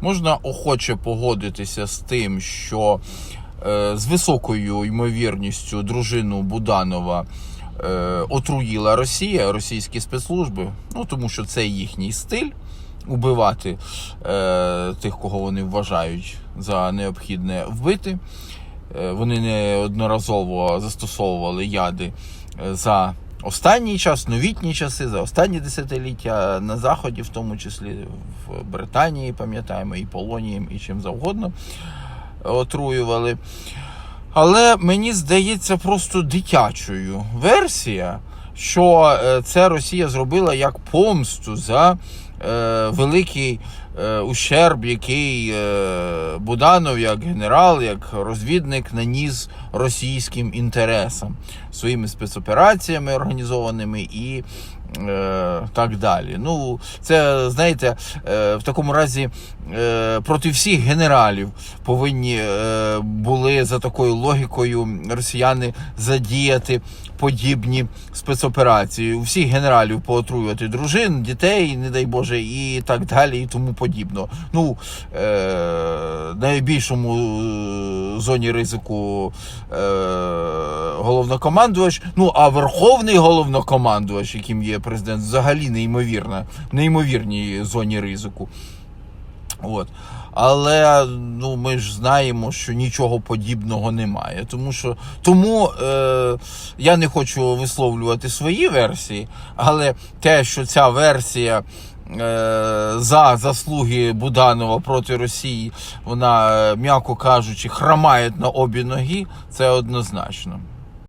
Можна охоче погодитися з тим, що е, з високою ймовірністю дружину Буданова е, отруїла Росія, російські спецслужби, ну тому що це їхній стиль убивати е, тих, кого вони вважають за необхідне вбити. Е, Вони неодноразово застосовували яди е, за останній час, новітні часи, за останні десятиліття на Заході, в тому числі в Британії, пам'ятаємо, і Полонієм, і чим завгодно отруювали. Але мені здається просто дитячою версія, що е, це Росія зробила як помсту за е, великий е, ущерб, який Буданов, як генерал, як розвідник, наніс російським інтересам своїми спецопераціями організованими і так далі. Ну, це знаєте, е, в такому разі е, проти всіх генералів повинні е, були за такою логікою росіяни задіяти подібні спецоперації. У всіх генералів поотруювати дружин, дітей, не дай Боже, і так далі, і тому подібно. Ну, е, найбільшому е, зоні ризику е, головнокомандувач, ну а верховний головнокомандувач, яким є президент, взагалі неймовірна, неймовірній зоні ризику. От. Але ну, ми ж знаємо, що нічого подібного немає. Тому що тому е, я не хочу висловлювати свої версії, але те, що ця версія е, за заслуги Буданова проти Росії, вона, е, м'яко кажучи, хромає на обі ноги, це однозначно.